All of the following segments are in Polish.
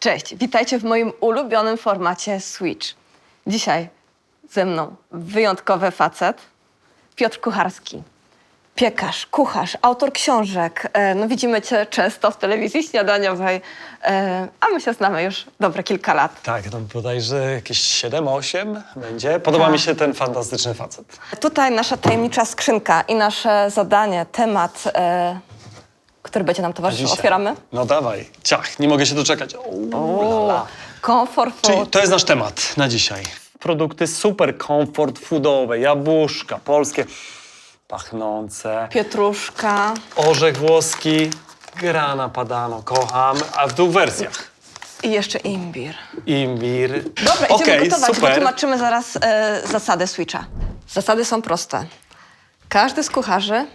Cześć, witajcie w moim ulubionym formacie Switch. Dzisiaj ze mną wyjątkowy facet, Piotr Kucharski. Piekarz, kucharz, autor książek. E, No widzimy cię często w telewizji śniadaniowej, e, a my się znamy już dobre kilka lat. Tak, no bodajże jakieś 7-8 będzie. Podoba Tak. mi się ten fantastyczny facet. Tutaj nasza tajemnicza skrzynka i nasze zadanie, temat, e, który będzie nam towarzyszył. Dzisiaj. Otwieramy? No dawaj, ciach, nie mogę się doczekać. O, la, la. Comfort Czyli food. to jest nasz temat na dzisiaj. Produkty super comfort foodowe, jabłuszka polskie, pachnące, Pietruszka. orzech włoski, grana padano, kocham, a w dwóch wersjach. I jeszcze imbir. Imbir. Dobra, idziemy Okej, gotować. super. Wytłumaczymy zaraz e, zasady Switcha. Zasady są proste. Każdy z kucharzy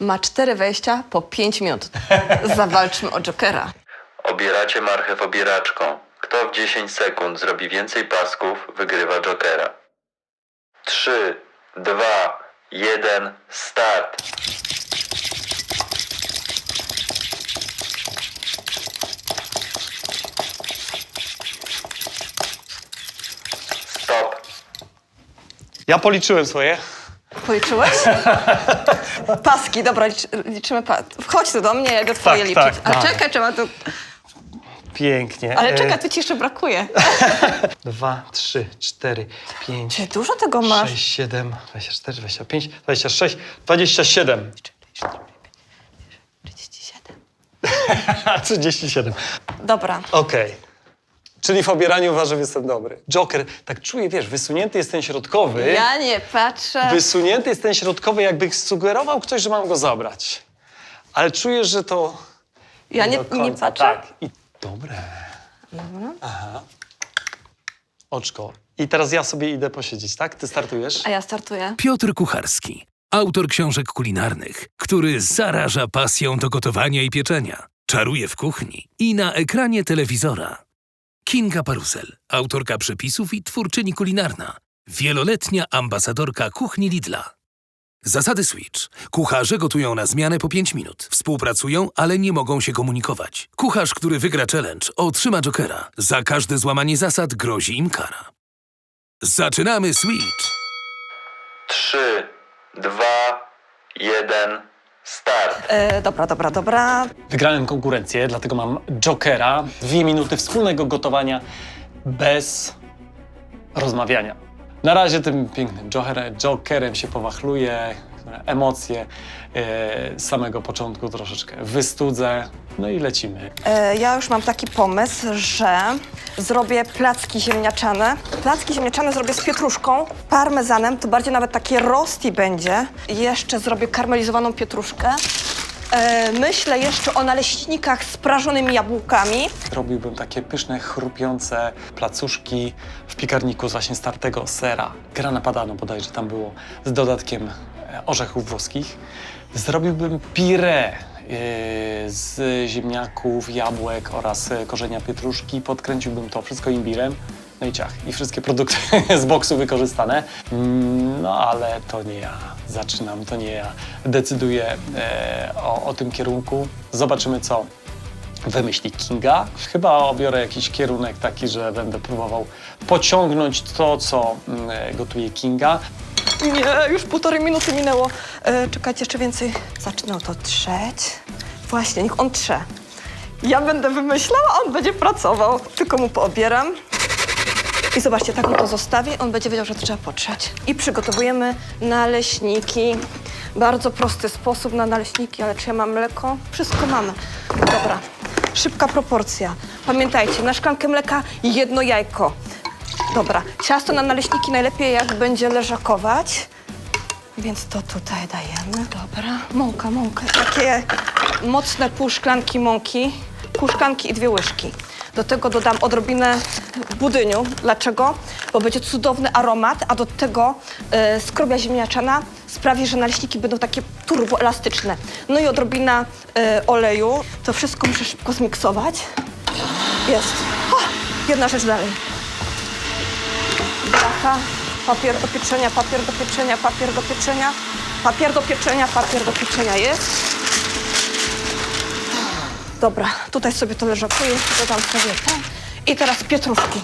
ma cztery wejścia po pięć minut. Zawalczmy o Jokera. Obieracie marchew obieraczką. Kto w 10 sekund zrobi więcej pasków, wygrywa Jokera. 3, 2, 1, start. Stop. Ja policzyłem swoje. Policzyłeś? Paski, dobra, licz, liczymy. Wchodź tu do mnie, ja idę twoje Tak, liczyć. tak, A tak. czekaj, trzeba tu... Pięknie. Ale E, czekaj, tu ci jeszcze brakuje. Dwa, trzy, cztery, pięć, Czy dużo tego masz? 6, 7, 24, 25, 26, 27. 37. 37. Dobra. Okej. Czyli w obieraniu warzyw jestem dobry. Joker, tak czuję, wiesz, wysunięty jest ten środkowy. Ja nie patrzę. Wysunięty jest ten środkowy, jakby sugerował ktoś, że mam go zabrać. Ale czuję, że to. Ja nie, do nie końca, patrzę. Tak. I dobre. Aha. Oczko. I teraz ja sobie idę posiedzieć, tak? Ty startujesz? A ja startuję. Piotr Kucharski, autor książek kulinarnych, który zaraża pasją do gotowania i pieczenia, czaruje w kuchni i na ekranie telewizora. Kinga Parusel, autorka przepisów i twórczyni kulinarna, wieloletnia ambasadorka kuchni Lidla. Zasady Switch. Kucharze gotują na zmianę po 5 minut. Współpracują, ale nie mogą się komunikować. Kucharz, który wygra challenge, otrzyma Jokera. Za każde złamanie zasad grozi im kara. Zaczynamy Switch! 3, 2, 1, start. E, dobra, dobra, dobra. Wygrałem konkurencję, dlatego mam Jokera. Dwie minuty wspólnego gotowania bez rozmawiania. Na razie tym pięknym Joker, Jokerem się powachluję, emocje e, z samego początku troszeczkę wystudzę, no i lecimy. E, Ja już mam taki pomysł, że zrobię placki ziemniaczane. Placki ziemniaczane zrobię z pietruszką, parmezanem, to bardziej nawet takie rosti będzie. Jeszcze zrobię karmelizowaną pietruszkę. E, Myślę jeszcze o naleśnikach z prażonymi jabłkami. Robiłbym takie pyszne, chrupiące placuszki w piekarniku z właśnie startego sera. Grana padano bodajże tam było, z dodatkiem orzechów włoskich. Zrobiłbym pire e, z ziemniaków, jabłek oraz e, korzenia pietruszki. Podkręciłbym to wszystko imbirem. No i ciach. I wszystkie produkty z boksu wykorzystane. Mm, No ale to nie ja zaczynam, to nie ja decyduję e, o, o tym kierunku. Zobaczymy co wymyśli Kinga. Chyba obiorę jakiś kierunek taki, że będę próbował pociągnąć to, co mm, gotuje Kinga. Nie, już półtorej minuty minęło. E, czekajcie, jeszcze więcej. Zacznę to trzeć. Właśnie, niech on trze. Ja będę wymyślała, on będzie pracował. Tylko mu poobieram. I zobaczcie, tak mu to zostawię, on będzie wiedział, że to trzeba potrzeć. I przygotowujemy naleśniki. Bardzo prosty sposób na naleśniki, ale czy ja mam mleko? Wszystko mamy. Dobra, szybka proporcja. Pamiętajcie, na szklankę mleka jedno jajko. Dobra, ciasto na naleśniki najlepiej jak będzie leżakować. Więc to tutaj dajemy, dobra. Mąka, mąka, takie mocne pół szklanki mąki, pół szklanki i dwie łyżki. Do tego dodam odrobinę budyniu. Dlaczego? Bo będzie cudowny aromat, a do tego e, skrobia ziemniaczana sprawi, że naleśniki będą takie turboelastyczne. No i odrobina e, oleju. To wszystko muszę szybko zmiksować. Jest. O, jedna rzecz dalej papier do pieczenia, papier do pieczenia, papier do pieczenia, papier do pieczenia, papier do pieczenia jest. Dobra, tutaj sobie to leżakuję, dodam sobie ten I teraz pietruszki.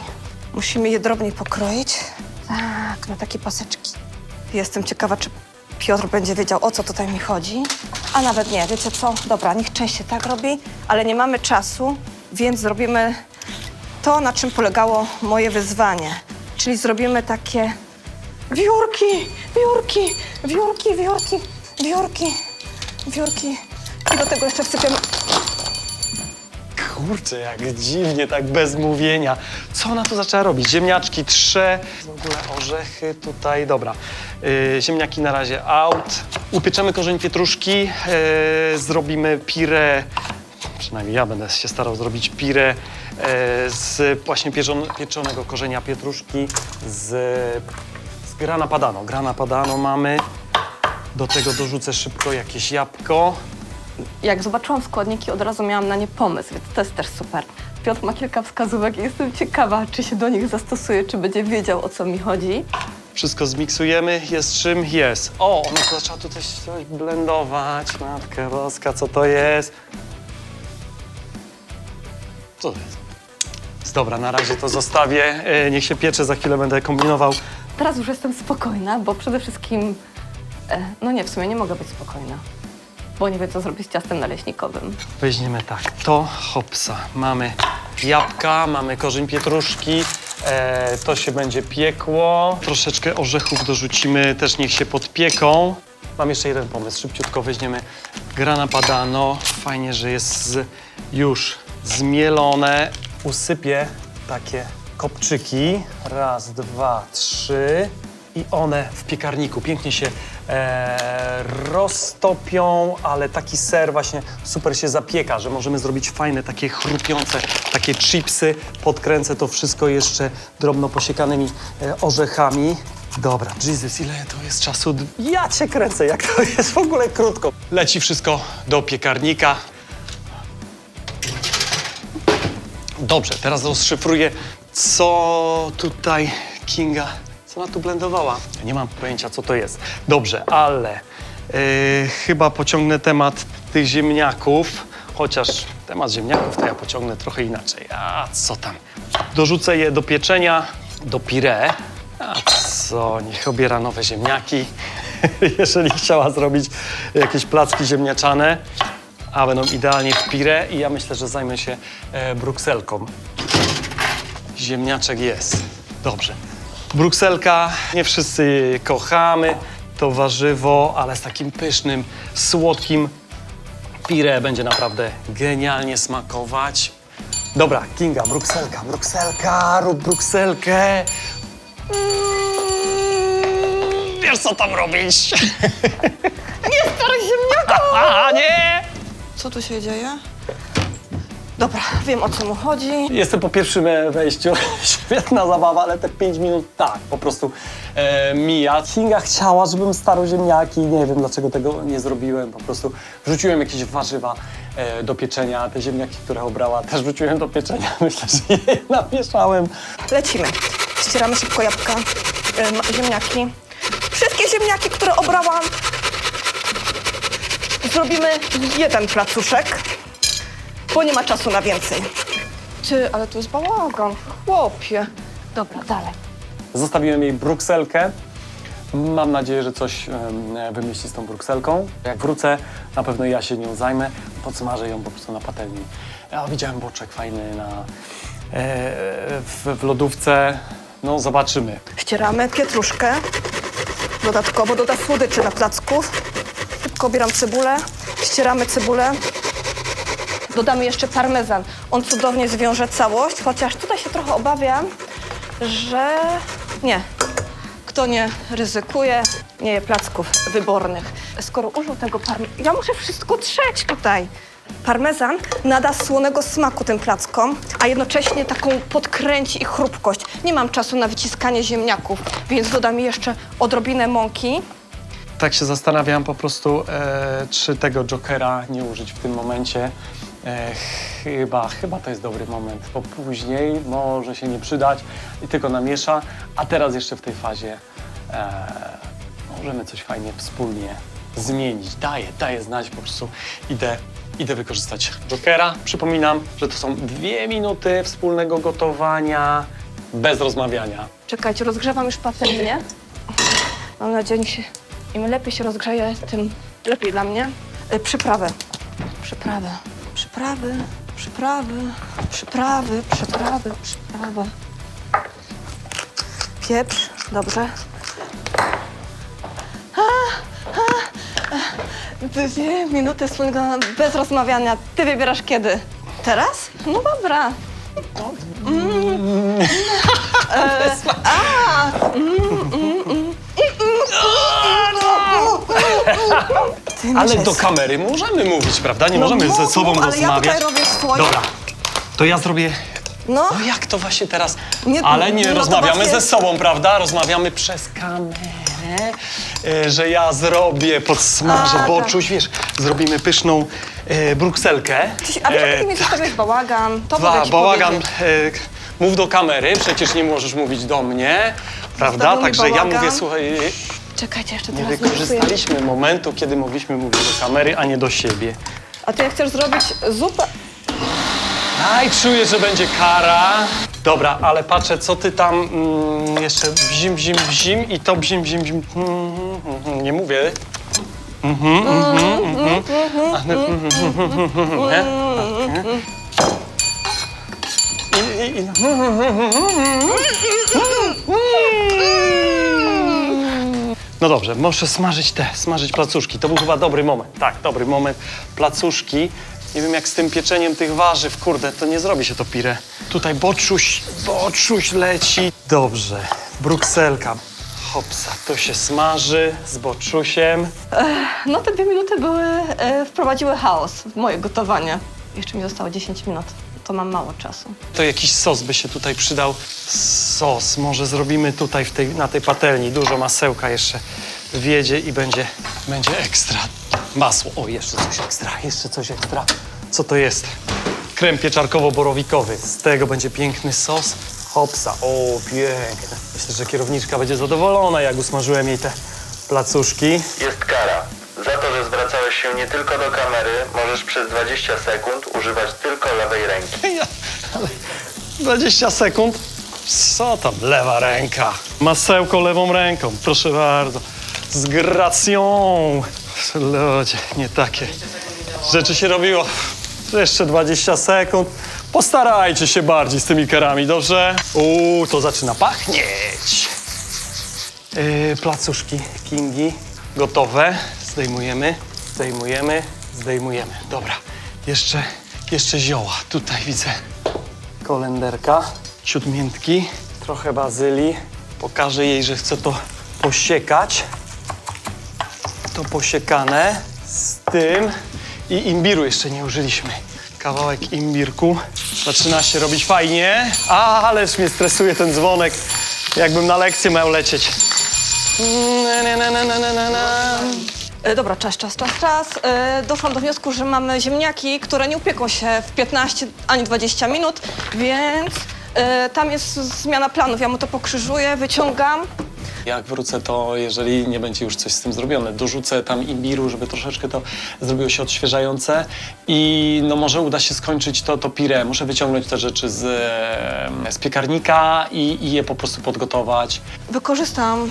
Musimy je drobniej pokroić. Tak, na takie paseczki. Jestem ciekawa, czy Piotr będzie wiedział, o co tutaj mi chodzi. A nawet nie, wiecie co? Dobra, niech część się tak robi, ale nie mamy czasu, więc zrobimy to, na czym polegało moje wyzwanie. Czyli zrobimy takie wiórki, wiórki, wiórki, wiórki, wiórki, wiórki. I do tego jeszcze wsypiemy Kurczę, jak dziwnie, tak bez mówienia. Co ona tu zaczęła robić? Ziemniaczki trze, w ogóle orzechy tutaj, dobra. Yy, ziemniaki na razie out. Upieczemy korzeń pietruszki, yy, zrobimy pire, przynajmniej ja będę się starał zrobić pire z właśnie pieczon, pieczonego korzenia pietruszki z, z grana padano. Grana padano mamy. Do tego dorzucę szybko jakieś jabłko. Jak zobaczyłam składniki, od razu miałam na nie pomysł, więc to jest też super. Piotr ma kilka wskazówek i jestem ciekawa, czy się do nich zastosuje, czy będzie wiedział, o co mi chodzi. Wszystko zmiksujemy, jest czym jest. O, ona to zaczęła tutaj coś blendować. Matka boska, co to jest? Co to jest? Dobra, na razie to zostawię. E, Niech się piecze, za chwilę będę kombinował. Teraz już jestem spokojna, bo przede wszystkim, e, no nie, w sumie nie mogę być spokojna, bo nie wiem, co zrobić z ciastem naleśnikowym. Weźmiemy tak, to hopsa. Mamy jabłka, mamy korzeń pietruszki, e, to się będzie piekło. Troszeczkę orzechów dorzucimy, też niech się podpieką. Mam jeszcze jeden pomysł, szybciutko weźmiemy grana padano. Fajnie, że jest z, już zmielone. Usypię takie kopczyki. Raz, dwa, trzy. I one w piekarniku pięknie się e, roztopią, ale taki ser właśnie super się zapieka, że możemy zrobić fajne, takie chrupiące, takie chipsy. Podkręcę to wszystko jeszcze drobno posiekanymi e, orzechami. Dobra, Jesus, ile to jest czasu? Ja cię kręcę, jak to jest w ogóle krótko. Leci wszystko do piekarnika. Dobrze, teraz rozszyfruję, co tutaj Kinga, co ona tu blendowała. Nie mam pojęcia, co to jest. Dobrze, ale yy, chyba pociągnę temat tych ziemniaków, chociaż temat ziemniaków to ja pociągnę trochę inaczej. A co tam? Dorzucę je do pieczenia, do pire. A co, niech obiera nowe ziemniaki. Jeżeli chciała zrobić jakieś placki ziemniaczane, a będą idealnie w pire i ja myślę, że zajmę się e, brukselką. Ziemniaczek jest. Dobrze. Brukselka, nie wszyscy kochamy, to warzywo, ale z takim pysznym, słodkim pire będzie naprawdę genialnie smakować. Dobra, Kinga, brukselka, brukselka, rób brukselkę. Mm, Wiesz, co tam robić? Nie, stary ziemniaka! A, nie! Co tu się dzieje? Dobra, wiem, o co mu chodzi. Jestem po pierwszym e, wejściu. Świetna zabawa, ale te 5 minut tak po prostu e, mija. Kinga chciała, żebym starł ziemniaki. Nie wiem, dlaczego tego nie zrobiłem. Po prostu wrzuciłem jakieś warzywa e, do pieczenia. Te ziemniaki, które obrała, też wrzuciłem do pieczenia. Myślę, że je namieszałem. Lecimy. Ścieramy szybko jabłka, em, ziemniaki. Wszystkie ziemniaki, które obrałam, zrobimy jeden placuszek, bo nie ma czasu na więcej. Ty, ale tu jest bałagan, chłopie. Dobra, dalej. Zostawiłem jej brukselkę. Mam nadzieję, że coś em, wymyśli z tą brukselką. Jak wrócę, na pewno ja się nią zajmę. Podsmażę ją po prostu na patelni. Ja widziałem boczek fajny na, e, w, w lodówce. No, zobaczymy. Ścieramy pietruszkę. Dodatkowo doda słodyczy na placków. Obieram cebulę. Ścieramy cebulę. Dodamy jeszcze parmezan. On cudownie zwiąże całość, chociaż tutaj się trochę obawiam, że nie. Kto nie ryzykuje, nie je placków wybornych. Skoro użył tego parmezanu, ja muszę wszystko trzeć tutaj. Parmezan nada słonego smaku tym plackom, a jednocześnie taką podkręci ich chrupkość. Nie mam czasu na wyciskanie ziemniaków, więc dodam jeszcze odrobinę mąki. Tak się zastanawiam po prostu, e, czy tego Jokera nie użyć w tym momencie. E, chyba, chyba to jest dobry moment, bo później może się nie przydać i tylko namiesza, a teraz jeszcze w tej fazie e, możemy coś fajnie wspólnie zmienić. Daję, daję znać, po prostu idę idę wykorzystać Jokera. Przypominam, że to są dwie minuty wspólnego gotowania bez rozmawiania. Czekajcie, rozgrzewam już patelnię. Mam nadzieję, że się, im lepiej się rozgrzeje, tym lepiej dla mnie. Y, Przyprawy. Przyprawy. Przyprawy. Przyprawy. Przyprawy. Przyprawy. Przyprawy. Pieprz. Dobrze. A, a, a. Dwie minuty wspólnego bez rozmawiania. Ty wybierasz kiedy? Teraz? No dobra. Ty Ale do kamery możemy mówić, prawda? Nie No możemy ze sobą mów, ale ja rozmawiać. tutaj robię swoje. Dobra, to ja zrobię. No, No jak to właśnie teraz? Nie, Ale nie no to rozmawiamy właśnie- ze sobą, prawda? Rozmawiamy przez kamerę, e, że ja zrobię, podsmażę A, boczuś, wiesz, zrobimy pyszną e, brukselkę. A wiesz, E, jaki mi zostawiłeś bałagan? To Dwa, ci bałagan. powiedzieć. E, mów do kamery, przecież nie możesz mówić do mnie, prawda? Zostawił mi Także ja bałagan. mówię, słuchaj, Czekajcie, jeszcze nie teraz wykorzystaliśmy momentu, kiedy mogliśmy mówić do kamery, a nie do siebie. A ty jak chcesz zrobić zupę... Aj, czuję, że będzie kara. Dobra, ale patrzę, co ty tam mm, jeszcze bzim, bzim, bzim i to bzim, bzim, bzim. Mm, mm, mm, nie mówię. Mhm, mhm, mhm. No, mhm, mhm, mhm, mhm, nie? I, i, i, No dobrze, muszę smażyć te, smażyć placuszki. To był chyba dobry moment. Tak, dobry moment. Placuszki. Nie wiem jak z tym pieczeniem tych warzyw, kurde, to nie zrobi się to pire. Tutaj boczuś, boczuś leci. Dobrze, brukselka. Hopsa, to się smaży z boczusiem. No te dwie minuty były, e, wprowadziły chaos w moje gotowanie. Jeszcze mi zostało 10 minut. To mam mało czasu. To jakiś sos by się tutaj przydał. Sos może zrobimy tutaj w tej, na tej patelni. Dużo masełka jeszcze wjedzie i będzie, będzie ekstra. Masło. O, jeszcze coś ekstra, jeszcze coś ekstra. Co to jest? Krem pieczarkowo-borowikowy. Z tego będzie piękny sos. Hopsa. O, piękne. Myślę, że kierowniczka będzie zadowolona, jak usmażyłem jej te placuszki. Jest się nie tylko do kamery, możesz przez 20 sekund używać tylko lewej ręki. Ja, ale 20 sekund. Co tam, lewa ręka. Masełko lewą ręką, proszę bardzo. Z gracją. Ludzie, nie takie rzeczy się robiło. Jeszcze 20 sekund. Postarajcie się bardziej z tymi karami, dobrze? Uuu, to zaczyna pachnieć. Yy, placuszki Kingi gotowe. Zdejmujemy, zdejmujemy, zdejmujemy. Dobra, jeszcze, jeszcze zioła. Tutaj widzę kolenderka, ciut miętki, trochę bazylii. Pokażę jej, że chcę to posiekać. To posiekane z tym i imbiru jeszcze nie użyliśmy. Kawałek imbirku. Zaczyna się robić fajnie. A, ależ mnie stresuje ten dzwonek. Jakbym na lekcję miał lecieć. Na, na, na, na, na, na, na. E, Dobra, czas, czas, czas, czas. E, Doszłam do wniosku, że mamy ziemniaki, które nie upieką się w 15 ani 20 minut, więc e, tam jest zmiana planów. Ja mu to pokrzyżuję, wyciągam. Jak wrócę, to jeżeli nie będzie już coś z tym zrobione, dorzucę tam imbiru, żeby troszeczkę to zrobiło się odświeżające i no może uda się skończyć to, to pire. Muszę wyciągnąć te rzeczy z, e, z piekarnika i, i je po prostu podgotować. Wykorzystam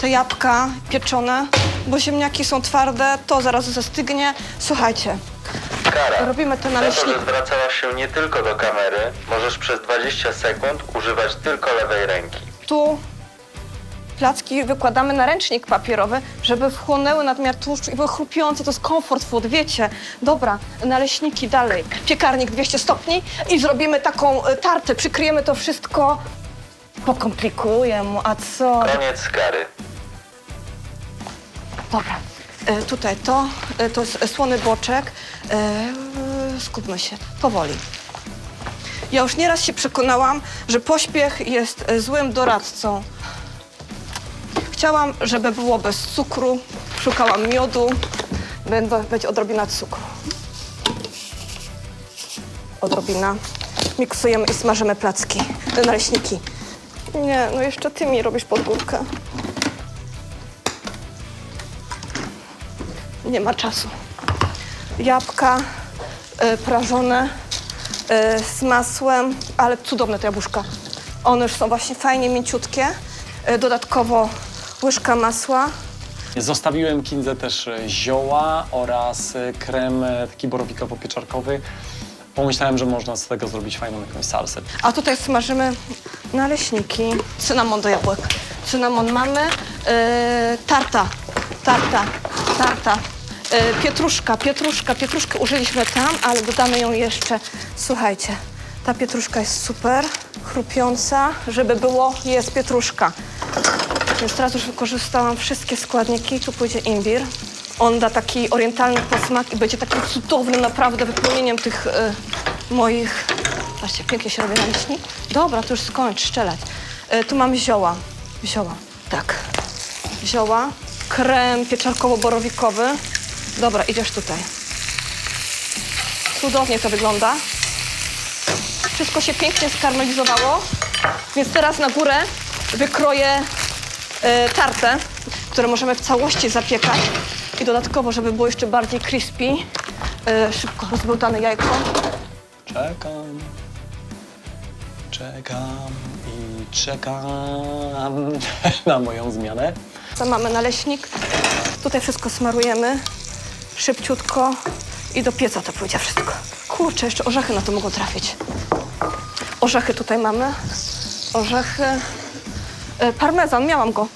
te jabłka pieczone, bo ziemniaki są twarde, to zaraz zastygnie. Słuchajcie, Kara. Robimy to Za to, że zwracałaś się nie tylko do kamery, możesz przez 20 sekund używać tylko lewej ręki. tu placki wykładamy na ręcznik papierowy, żeby wchłonęły nadmiar tłuszczu i były chrupiące. To jest comfort food, wiecie. Dobra, naleśniki dalej. Piekarnik 200 stopni i zrobimy taką e, tartę. Przykryjemy to wszystko. Pokomplikuję mu, a co? Koniec kary. Dobra, e, tutaj to, e, to jest słony boczek. E, skupmy się, powoli. Ja już nieraz się przekonałam, że pośpiech jest e, złym doradcą. Chciałam, żeby było bez cukru. Szukałam miodu. Będę, będzie odrobina cukru. Odrobina. Miksujemy i smażymy placki, e, naleśniki. Nie, no jeszcze ty mi robisz podgórkę. Nie ma czasu. Jabłka, e, prażone e, z masłem, ale cudowne te jabłuszka. One już są właśnie fajnie mięciutkie. E, dodatkowo łyżka masła. Zostawiłem Kindze też zioła oraz krem taki borowikowo-pieczarkowy. Pomyślałem, że można z tego zrobić fajną jakąś salsę. A tutaj smażymy naleśniki. Cynamon do jabłek. Cynamon mamy. E, tarta, tarta, tarta. E, pietruszka, pietruszka, pietruszkę użyliśmy tam, ale dodamy ją jeszcze. Słuchajcie, ta pietruszka jest super, chrupiąca. Żeby było, jest pietruszka. Więc teraz już wykorzystałam wszystkie składniki. Tu pójdzie imbir. On da taki orientalny posmak i będzie takim cudownym naprawdę wypełnieniem tych e, moich... Patrzcie, pięknie się robi naleśnik. Dobra, to już skończ szczelać. E, tu mam zioła. Zioła, tak. Zioła. Krem pieczarkowo-borowikowy. Dobra, idziesz tutaj. Cudownie to wygląda. Wszystko się pięknie skarmelizowało. Więc teraz na górę wykroję e, tartę, które możemy w całości zapiekać. I dodatkowo, żeby było jeszcze bardziej crispy, e, szybko rozbełtane jajko. Czekam, czekam i czekam na moją zmianę. Tam mamy naleśnik. Tutaj wszystko smarujemy szybciutko i do pieca to pójdzie wszystko. Kurczę, jeszcze orzechy na to mogą trafić. Orzechy tutaj mamy. Orzechy. E, parmezan, miałam go.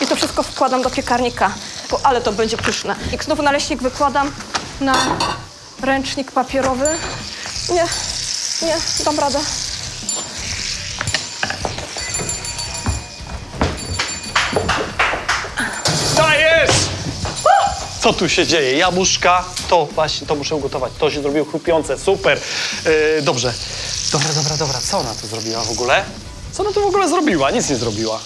I to wszystko wkładam do piekarnika, bo, ale to będzie pyszne. I znowu naleśnik wykładam na ręcznik papierowy. Nie, nie, dam radę. Co tu się dzieje? Jabłuszka, to właśnie, to muszę ugotować. To się zrobiło chrupiące, super. Yy, dobrze. Dobra, dobra, dobra. Co ona tu zrobiła w ogóle? Co ona tu w ogóle zrobiła? Nic nie zrobiła.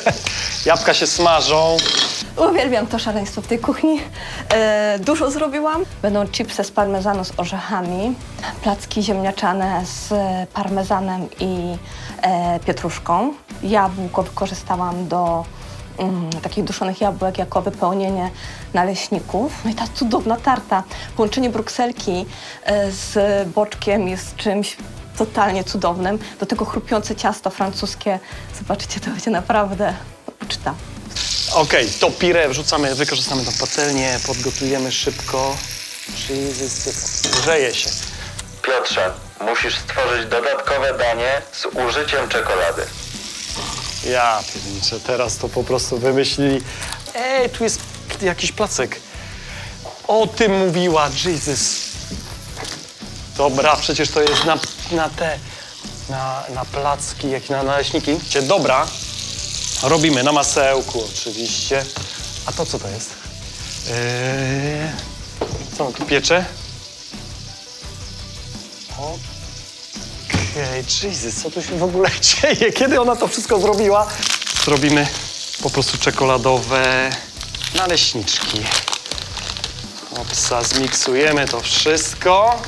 Jabłka się smażą. Uwielbiam to szaleństwo w tej kuchni. E, dużo zrobiłam. Będą chipsy z parmezanu z orzechami, placki ziemniaczane z parmezanem i e, pietruszką. Jabłko wykorzystałam do mm, takich duszonych jabłek jako wypełnienie naleśników. No i ta cudowna tarta. Połączenie brukselki e, z boczkiem jest czymś totalnie cudownym. Do tego chrupiące ciasto francuskie. Zobaczycie, to będzie naprawdę uczta. Okej, to pire wrzucamy, wykorzystamy tą patelnię, podgotujemy szybko. Jezus, grzeje się. Piotrze, musisz stworzyć dodatkowe danie z użyciem czekolady. Ja pierniczę, teraz to po prostu wymyślili. Ej, tu jest jakiś placek. O tym mówiła, Jesus. Dobra, przecież to jest na, na te, na, na placki, jak na naleśniki. Cie, Dobra, robimy na masełku oczywiście. A to co to jest? Eee, co tu piecze? Okej, Jesus, co tu się w ogóle dzieje? Kiedy ona to wszystko zrobiła? Zrobimy po prostu czekoladowe naleśniczki. Opsa, zmiksujemy to wszystko.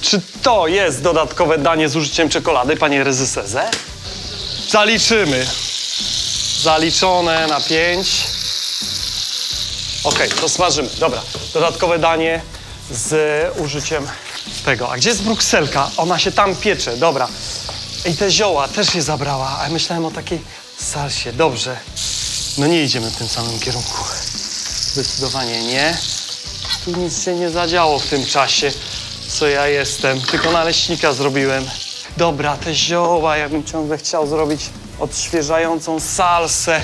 Czy to jest dodatkowe danie z użyciem czekolady, panie rezyserze? Zaliczymy. Zaliczone na pięć. Okej, to smażymy. Dobra, dodatkowe danie z użyciem tego. A gdzie jest brukselka? Ona się tam piecze, dobra. I te zioła też je zabrała, a ja myślałem o takiej salsie. Dobrze. No nie idziemy w tym samym kierunku. Zdecydowanie nie. Tu nic się nie zadziało w tym czasie, co ja jestem. Tylko naleśnika zrobiłem. Dobra, te zioła, ja bym ciągle chciał zrobić odświeżającą salsę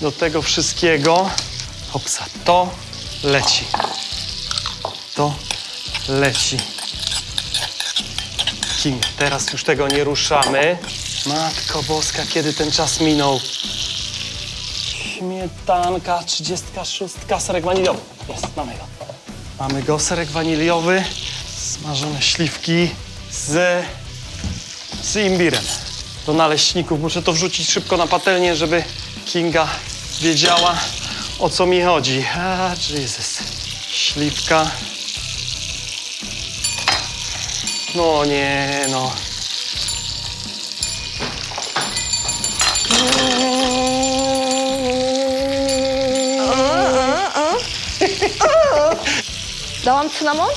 do tego wszystkiego. Hopsa, to leci. To leci. Kim? Teraz już tego nie ruszamy. Matko Boska, kiedy ten czas minął? Śmietanka, 36, serek waniliowy. Jest, mamy go. Mamy go, serek waniliowy, smażone śliwki z, z imbirem. Do naleśników muszę to wrzucić szybko na patelnię, żeby Kinga wiedziała, o co mi chodzi. A, Jesus. Śliwka. No nie, no. Dałam cynamon?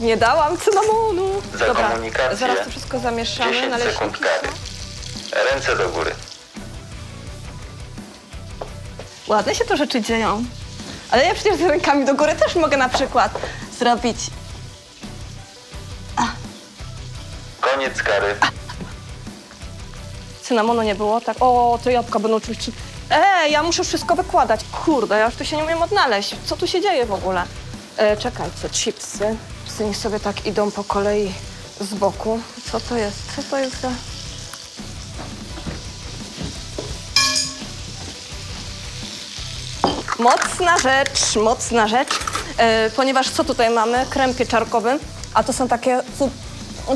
Nie dałam cynamonu. Za Dobra, komunikację zaraz to wszystko zamieszamy. 10 naleśniki sekund są. kary. Ręce do góry. Ładne się to rzeczy dzieją. Ale ja przecież z rękami do góry też mogę na przykład zrobić. Koniec kary. Cynamonu nie było, tak? O, te jabłka będą oczywiście. Ej, ja muszę wszystko wykładać. Kurde, ja już tu się nie umiem odnaleźć. Co tu się dzieje w ogóle? E, czekajcie, chipsy. Chipsy niech sobie tak idą po kolei z boku. Co to jest? Co to jest za... Mocna rzecz, mocna rzecz, e, ponieważ co tutaj mamy? Krem pieczarkowy, a to są takie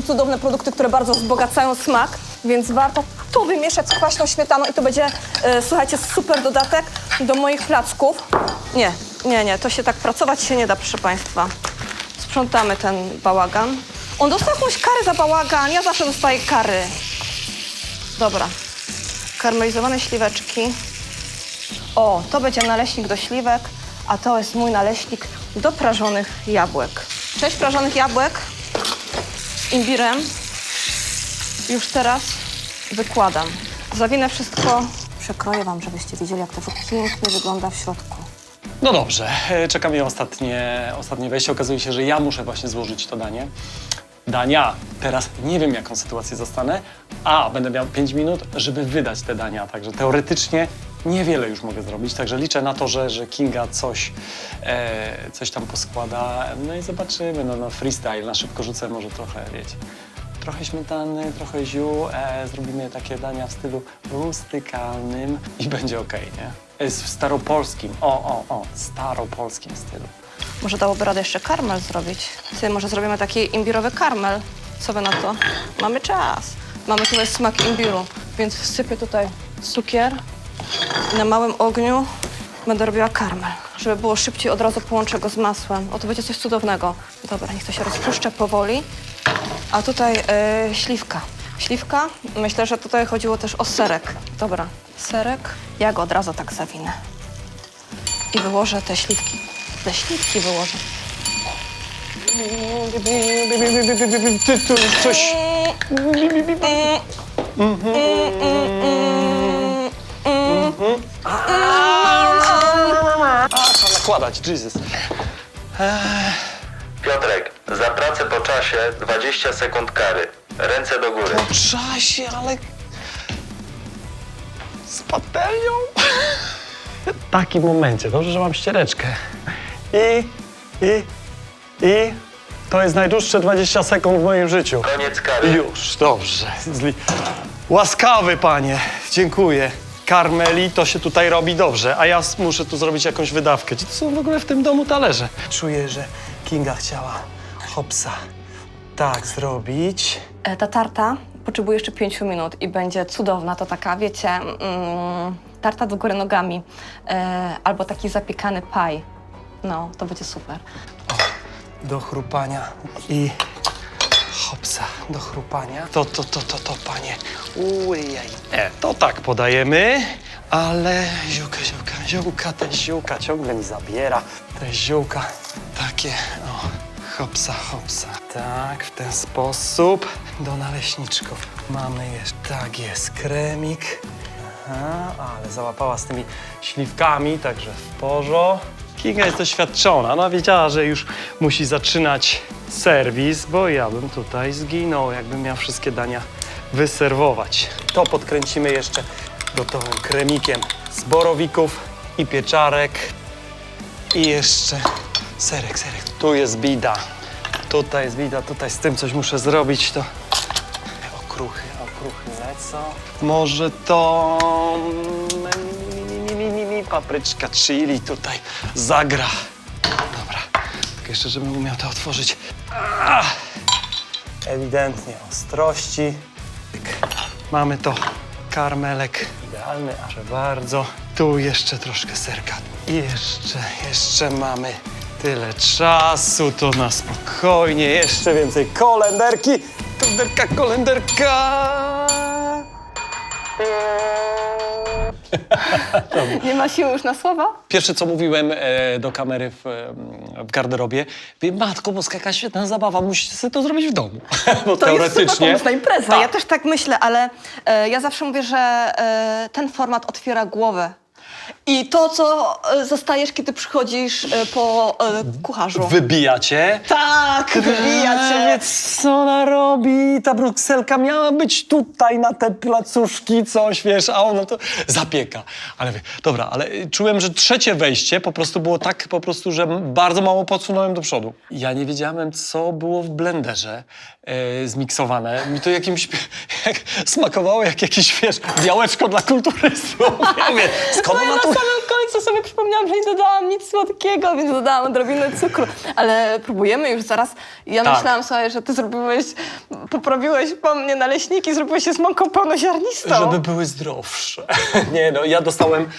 cudowne produkty, które bardzo wzbogacają smak, więc warto tu wymieszać z kwaśną śmietaną i to będzie, e, słuchajcie, super dodatek do moich placków. Nie, nie, nie, to się tak pracować się nie da, proszę Państwa. Sprzątamy ten bałagan. On dostał jakąś karę za bałagan, ja zawsze dostaję kary. Dobra, karmelizowane śliweczki. O, to będzie naleśnik do śliwek, a to jest mój naleśnik do prażonych jabłek. Sześć prażonych jabłek imbirem. Już teraz wykładam. Zawinę wszystko, przekroję wam, żebyście widzieli, jak to pięknie wygląda w środku. No dobrze, e, czeka mnie ostatnie, ostatnie wejście. Okazuje się, że ja muszę właśnie złożyć to danie. Dania. Teraz nie wiem, jaką sytuację zastanę, a będę miał 5 minut, żeby wydać te dania. Także teoretycznie niewiele już mogę zrobić. Także liczę na to, że, że Kinga coś, e, coś tam poskłada. No i zobaczymy. No, no freestyle, na szybko rzucę może trochę, wiecie. Trochę śmietany, trochę ziół. E, zrobimy takie dania w stylu rustykalnym i będzie ok, nie? Jest w staropolskim, o, o, o, staropolskim stylu. Może dałoby radę jeszcze karmel zrobić. Ty, może zrobimy taki imbirowy karmel. Co wy na to? Mamy czas. Mamy tutaj smak imbiru, więc wsypię tutaj cukier na małym ogniu będę robiła karmel. Żeby było szybciej, od razu połączę go z masłem. O, to będzie coś cudownego. Dobra, niech to się rozpuszcza powoli. A tutaj e, śliwka. Śliwka, myślę, że tutaj chodziło też o serek. Dobra, serek. Ja go od razu tak zawinę. I wyłożę te śliwki. Te śliwki wyłożę. Ty tu coś... A, trzeba nakładać, Jesus. Piotrek, za pracę po czasie 20 sekund kary. Ręce do góry. Po czasie, ale... Z patelnią? W takim momencie, dobrze, że mam ściereczkę. I, i, i... To jest najdłuższe 20 sekund w moim życiu. Koniec kary. Już, dobrze. Zli... Łaskawy panie, dziękuję. Karmeli, to się tutaj robi dobrze, a ja muszę tu zrobić jakąś wydawkę. Gdzie to są w ogóle w tym domu talerze? Czuję, że Kinga chciała hopsa tak zrobić. E, Ta tarta potrzebuje jeszcze 5 minut i będzie cudowna. To taka, wiecie, mm, tarta do góry nogami e, albo taki zapiekany paj. No, to będzie super. Do chrupania i hopsa, do chrupania. To, to, to, to, to, panie. Ujej. E, to tak podajemy, ale ziółka, ziółka, ziółka, te ziółka ciągle mi zabiera. Te ziółka takie, o, hopsa, hopsa. Tak, w ten sposób do naleśniczków. Mamy jeszcze, tak jest, kremik. Aha, ale załapała z tymi śliwkami, także w porzo. Kinga jest doświadczona, ona wiedziała, że już musi zaczynać serwis, bo ja bym tutaj zginął, jakbym miał wszystkie dania wyserwować. To podkręcimy jeszcze gotowym kremikiem z borowików i pieczarek. I jeszcze serek, serek. Tu jest bida. Tutaj jest bida, tutaj z tym coś muszę zrobić, to okruchy, okruchy lecą. Może to papryczka chili tutaj zagra. Dobra, tylko jeszcze, żebym umiał to otworzyć. Ah! Ewidentnie ostrości. Tyk. Mamy to. Karmelek idealny, aż bardzo. Tu jeszcze troszkę serka. I jeszcze, jeszcze mamy tyle czasu, to na spokojnie. Jeszcze więcej kolenderki. Kolenderka, kolenderka. Nie ma siły już na słowa? Pierwsze, co mówiłem e, do kamery w, em, w garderobie, mówię, matko boska, jaka świetna zabawa, musicie sobie to zrobić w domu. Bo To jest super pomysł na imprezę. Tak. Ja też tak myślę, ale e, ja zawsze mówię, że e, ten format otwiera głowę. I to, co e, zostajesz, kiedy przychodzisz e, po e, kucharzu. Wybijacie. Tak, wybija cię. Więc co ona robi? Ta brukselka miała być tutaj na te placuszki, coś, wiesz, a ona to zapieka. Ale wie- dobra, ale y, czułem, że trzecie wejście po prostu było tak po prostu, że m- bardzo mało podsunąłem do przodu. Ja nie wiedziałem, co było w blenderze e, zmiksowane. Mi to jakimś, jak, smakowało jak jakieś, wiesz, białeczko dla kulturystów. Ja mówię, skąd ona na tu... samym końcu sobie przypomniałam, że nie dodałam nic słodkiego, więc dodałam odrobinę cukru. Ale próbujemy już zaraz. Ja Tak. myślałam sobie, że ty zrobiłeś, poprawiłeś po mnie naleśniki, zrobiłeś je z mąką pełnoziarnistą. Żeby były zdrowsze. Nie no, ja dostałem,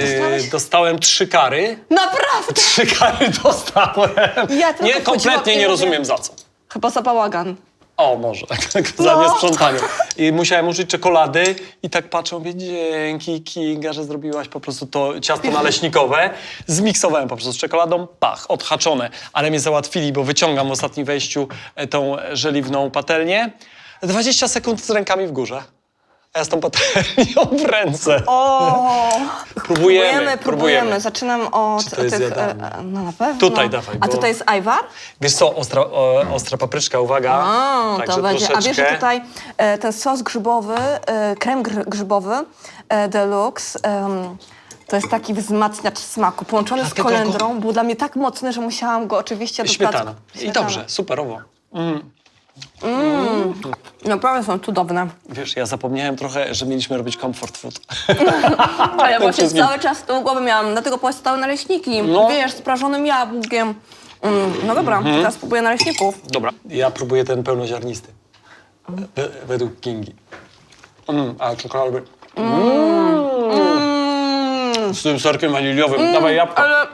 Dostałeś? dostałem trzy kary. Naprawdę! Trzy kary dostałem. Ja tylko nie, kompletnie nie rozumiem za co. Chyba za bałagan. O, może. za No. niesprzątanie. I musiałem użyć czekolady i tak patrzę, mówię, dzięki Kinga, że zrobiłaś po prostu to ciasto naleśnikowe. Zmiksowałem po prostu z czekoladą, pach, odhaczone. Ale mnie załatwili, bo wyciągam w ostatnim wejściu e, tą żeliwną patelnię. 20 sekund z rękami w górze. A ja z tą patelnią w ręce. O! Próbujemy, próbujemy, próbujemy. Zaczynam od Czy to jest tych... jadalne? e, No na pewno. Tutaj dawaj, A bo- tutaj jest ajwar? Wiesz co, ostra, o, ostra papryczka, uwaga. Także to będzie. A wiesz, że troszeczkę. tutaj e, ten sos grzybowy, e, krem gr grzybowy e, deluxe, em, to jest taki wzmacniacz smaku, połączony z kolendrą, był dla mnie tak mocny, że musiałam go oczywiście do Śmietana. I dobrze, superowo. Naprawdę są cudowne. Wiesz, ja zapomniałem trochę, że mieliśmy robić comfort food. A ja właśnie wszystkim. cały czas z tyłu głowy miałam, dlatego postały naleśniki, No. wiesz, z prażonym jabłkiem. Mm, no dobra, Mhm. teraz spróbuję naleśników. Dobra. Ja próbuję ten pełnoziarnisty. We, według Kingi. Mm, a czekolady. Mm, Z tym serkiem waniliowym. Dawaj jabłko. ale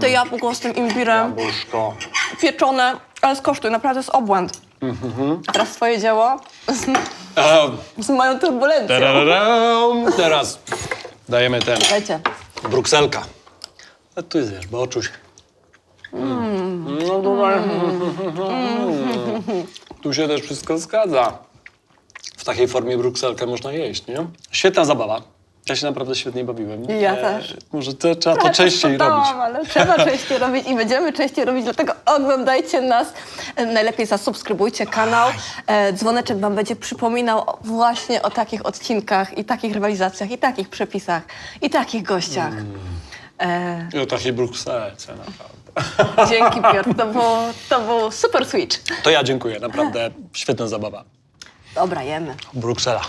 te jabłko z tym imbirem, Jabłuszko. pieczone, ale skosztuj, naprawdę jest obłęd. Mhm. A teraz swoje dzieło A, z moją turbulencją. Teraz dajemy ten. Słuchajcie, Brukselka. A tu jest, wiesz, boczuś. Mm. No dobra. Tu się też wszystko zgadza. W takiej formie brukselkę można jeść, nie? Świetna zabawa. Ja się naprawdę świetnie bawiłem. Ja też. Może to, trzeba to częściej robić. ale trzeba częściej robić i będziemy częściej robić, dlatego oglądajcie nas. E, Najlepiej zasubskrybujcie kanał. E, Dzwoneczek wam będzie przypominał o- właśnie o takich odcinkach i takich rywalizacjach, i takich przepisach, i takich gościach. E, I o takiej brukselce naprawdę. dzięki Piotr, to był, to był super switch. To ja dziękuję, naprawdę świetna zabawa. Dobra, jemy. Bruksela.